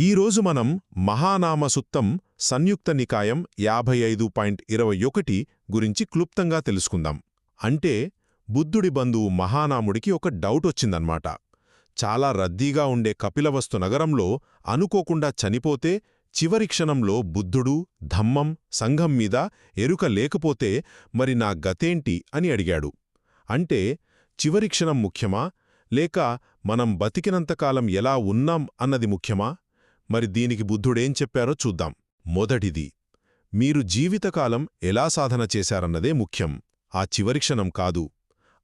ఈరోజు మనం మహానామసుత్తం సంయుక్త నికాయం యాభై ఐదు పాయింట్ ఇరవై ఒకటి గురించి క్లుప్తంగా తెలుసుకుందాం. అంటే బుద్ధుడి బంధువు మహానాముడికి ఒక డౌట్ వచ్చిందన్నమాట. చాలా రద్దీగా ఉండే కపిలవస్తు నగరంలో అనుకోకుండా చనిపోతే చివరి క్షణంలో బుద్ధుడు ధమ్మం సంఘం మీద ఎరుక లేకపోతే మరి నా గతేంటి అని అడిగాడు. అంటే చివరి క్షణం ముఖ్యమా? లేక మనం బతికినంతకాలం ఎలా ఉన్నాం అన్నది ముఖ్యమా? మరి దీనికి బుద్ధుడేం చెప్పారో చూద్దాం. మొదటిది మీరు జీవితకాలం ఎలా సాధన చేశారన్నదే ముఖ్యం. ఆ చివరి క్షణం కాదు.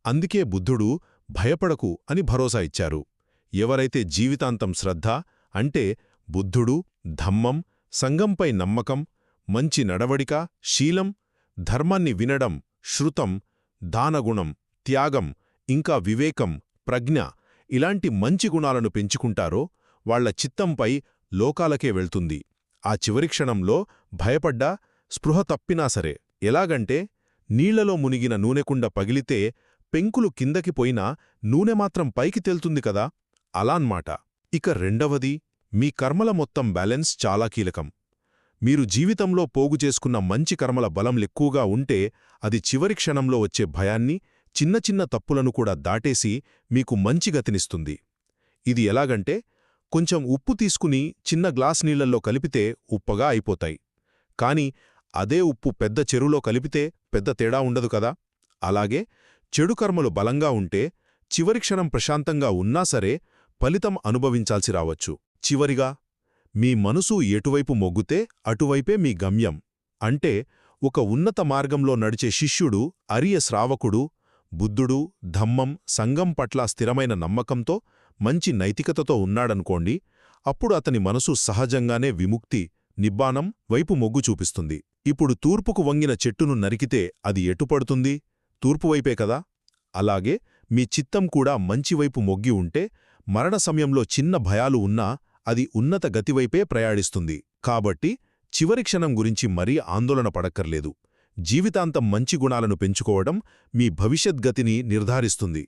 అందుకే బుద్ధుడు భయపడకు అని భరోసా ఇచ్చారు. ఎవరైతే జీవితాంతం శ్రద్ధ అంటే బుద్ధుడు ధమ్మం సంగంపై నమ్మకం మంచి నడవడిక శీలం ధర్మాన్ని వినడం శృతం దానగుణం త్యాగం ఇంకా వివేకం ప్రజ్ఞ ఇలాంటి మంచి గుణాలను పెంచుకుంటారో వాళ్ళ చిత్తంపై లోకాలకే వెళ్తుంది. ఆ చివరి క్షణంలో భయపడ్డా స్పృహ తప్పినా సరే. ఎలాగంటే నీళ్ళలో మునిగిన నూనెకుండ పగిలితే పెంకులు కిందకి పోయినా నూనె మాత్రం పైకి తేల్తుంది కదా? అలాన్మాట. ఇక రెండవది మీ కర్మల మొత్తం బ్యాలెన్స్ చాలా కీలకం. మీరు జీవితంలో పోగు చేసుకున్న మంచి కర్మల బలం ఎక్కువగా ఉంటే అది చివరి క్షణంలో వచ్చే భయాన్ని చిన్న చిన్న తప్పులను కూడా దాటేసి మీకు మంచి గతినిస్తుంది. ఇది ఎలాగంటే కొంచెం ఉప్పు తీసుకుని చిన్న గ్లాస్ నీళ్ళల్లో కలిపితే ఉప్పగా అయిపోతాయి. కాని అదే ఉప్పు పెద్ద చెరువులో కలిపితే పెద్ద తేడా ఉండదు కదా? అలాగే చెడు కర్మలు బలంగా ఉంటే చివరి క్షణం ప్రశాంతంగా ఉన్నా సరే ఫలితం అనుభవించాల్సి రావచ్చు. చివరిగా మీ మనసు ఎటువైపు మొగ్గుతే అటువైపే మీ గమ్యం. అంటే ఒక ఉన్నత మార్గంలో నడిచే శిష్యుడు అరియ శ్రావకుడు బుద్ధుడు ధమ్మం సంగం పట్ల స్థిరమైన నమ్మకంతో మంచి నైతికతతో ఉన్నాడనుకోండి అప్పుడు అతని మనసు సహజంగానే విముక్తి నిబ్బానం వైపు మొగ్గు చూపిస్తుంది. ఇప్పుడు తూర్పుకు వంగిన చెట్టును నరికితే అది ఎటుపడుతుంది తూర్పువైపే కదా? అలాగే మీ చిత్తం కూడా మంచివైపు మొగ్గి ఉంటే మరణ సమయంలో చిన్న భయాలు ఉన్నా అది ఉన్నత గతివైపే ప్రయాణిస్తుంది. కాబట్టి చివరి క్షణం గురించి మరీ ఆందోళన పడక్కర్లేదు. జీవితాంతం మంచి గుణాలను పెంచుకోవడం మీ భవిష్యద్గతిని నిర్ధారిస్తుంది.